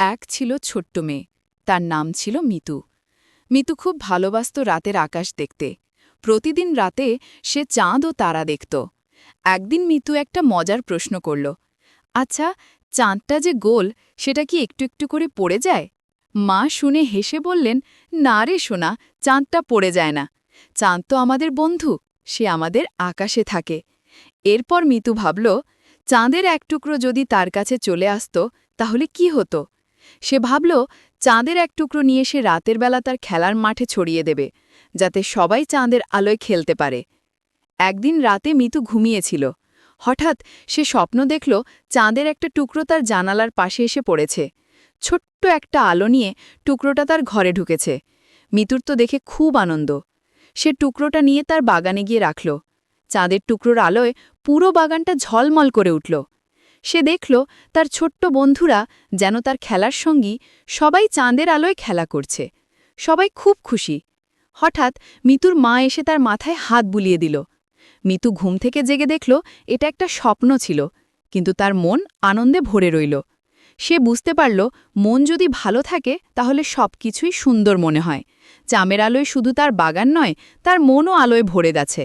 এক ছিল ছোট্ট মেয়ে, তার নাম ছিল মিতু। মিতু খুব ভালোবাসত রাতের আকাশ দেখতে। প্রতিদিন রাতে সে চাঁদ ও তারা দেখত। একদিন মিতু একটা মজার প্রশ্ন করল আচ্ছা চাঁদটা যে গোল, সেটা কি একটু একটু করে পড়ে যায়? মা শুনে হেসে বললেন, না রে সোনা, চাঁদটা পড়ে যায় না। চাঁদ তো আমাদের বন্ধু, সে আমাদের আকাশে থাকে। এরপর মিতু ভাবল, চাঁদের এক টুকরো যদি তার কাছে চলে আসত, তাহলে কি হতো? সে ভাবল, চাঁদের এক টুকরো নিয়ে সে রাতের বেলা তার খেলার মাঠে ছড়িয়ে দেবে, যাতে সবাই চাঁদের আলোয় খেলতে পারে। একদিন রাতে মিতু ঘুমিয়েছিল। হঠাৎ সে স্বপ্ন দেখল, চাঁদের একটা টুকরো তার জানালার পাশে এসে পড়েছে। ছোট্ট একটা আলো নিয়ে টুকরোটা তার ঘরে ঢুকেছে। মিতুর তো দেখে খুব আনন্দ। সে টুকরোটা নিয়ে তার বাগানে গিয়ে রাখল। চাঁদের টুকরোর আলোয় পুরো বাগানটা ঝলমল করে উঠল। সে দেখল তার ছোট্ট বন্ধুরা যেন তার খেলার সঙ্গী সবাই চাঁদের আলোয় খেলা করছে। সবাই খুব খুশি। হঠাৎ মিতুর মা এসে তার মাথায় হাত বুলিয়ে দিল। মিতু ঘুম থেকে জেগে দেখল এটা একটা স্বপ্ন ছিল, কিন্তু তার মন আনন্দে ভরে রইল। সে বুঝতে পারল, মন যদি ভালো থাকে তাহলে সব কিছুই সুন্দর মনে হয়। চামের আলোয় শুধু তার বাগান নয়, তার মনও আলোয় ভরে গেছে।